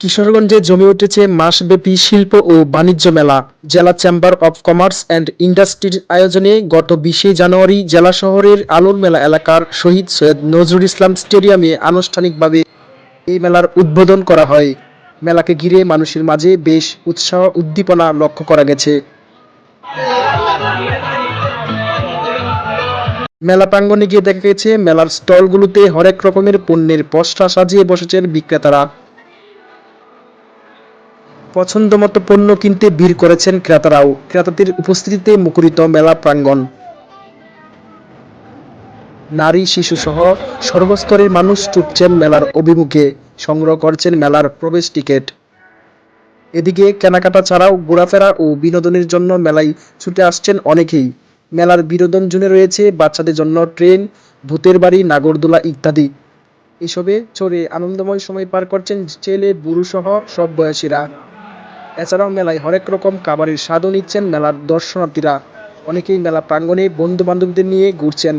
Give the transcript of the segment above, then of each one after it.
কিশোরগঞ্জে জমে উঠেছে মাসব্যাপী শিল্প ও বাণিজ্য মেলা, জেলা চেম্বার অব কমার্স অ্যান্ড ইন্ডাস্ট্রির আয়োজনে গত বিশে জানুয়ারি জেলা শহরের আলোর মেলা এলাকার শহীদ সৈয়দ নজরুল ইসলাম স্টেডিয়ামে আনুষ্ঠানিকভাবে এই মেলার উদ্বোধন করা হয়। মেলাকে ঘিরে মানুষের মাঝে বেশ উৎসাহ, উদ্দীপনা লক্ষ্য করা গেছে। মেলা প্রাঙ্গণে গিয়ে দেখা গেছে, মেলার স্টলগুলোতে হরেক রকমের পণ্যের পসরা সাজিয়ে বসেছেন বিক্রেতারা। পছন্দ মতো পণ্য কিনতে ভিড় করেছেন ক্রেতারাও। ক্রেতাদের উপস্থিতিতে মুখরিত মেলা প্রাঙ্গণ। নারী শিশু সহ সর্বস্তরের মানুষ ছুটছেন মেলার অভিমুখে সংগ্রহ করছেন মেলার প্রবেশ টিকিট। এদিকে কেনাকাটা ছাড়াও ঘোরাফেরা ও বিনোদনের জন্য মেলায় ছুটে আসছেন অনেকেই। মেলার বিনোদন জুড়ে রয়েছে বাচ্চাদের জন্য ট্রেন, ভূতের বাড়ি, নাগরদোলা ইত্যাদি। এসবে চড়ে আনন্দময় সময় পার করছেন ছেলে, বুড়ো সহ সব বয়সীরা। এছাড়াও মেলায় হরেক রকম খাবারের স্বাদও নিচ্ছেন মেলার দর্শনার্থীরা। অনেকেই মেলা প্রাঙ্গণে বন্ধু বান্ধবদের নিয়ে ঘুরছেন।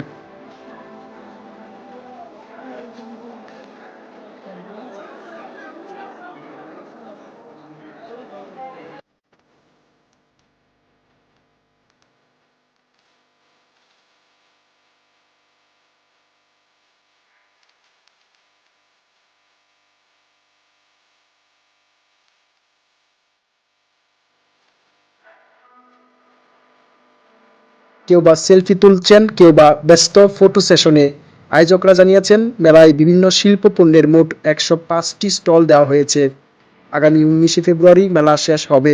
কেউ বা সেলফি তুলছেন, কেউ বা ব্যস্ত ফটো সেশনে। আয়োজকরা জানিয়েছেন, মেলায় বিভিন্ন শিল্প পণ্যের মোট একশো পাঁচটি স্টল দেওয়া হয়েছে। আগামী উনিশে ফেব্রুয়ারি মেলা শেষ হবে।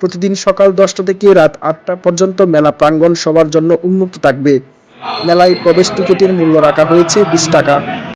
প্রতিদিন সকাল দশটা থেকে রাত আটটা পর্যন্ত মেলা প্রাঙ্গণ সবার জন্য উন্মুক্ত থাকবে। মেলায় প্রবেশ টিকিটের মূল্য রাখা হয়েছে বিশ টাকা।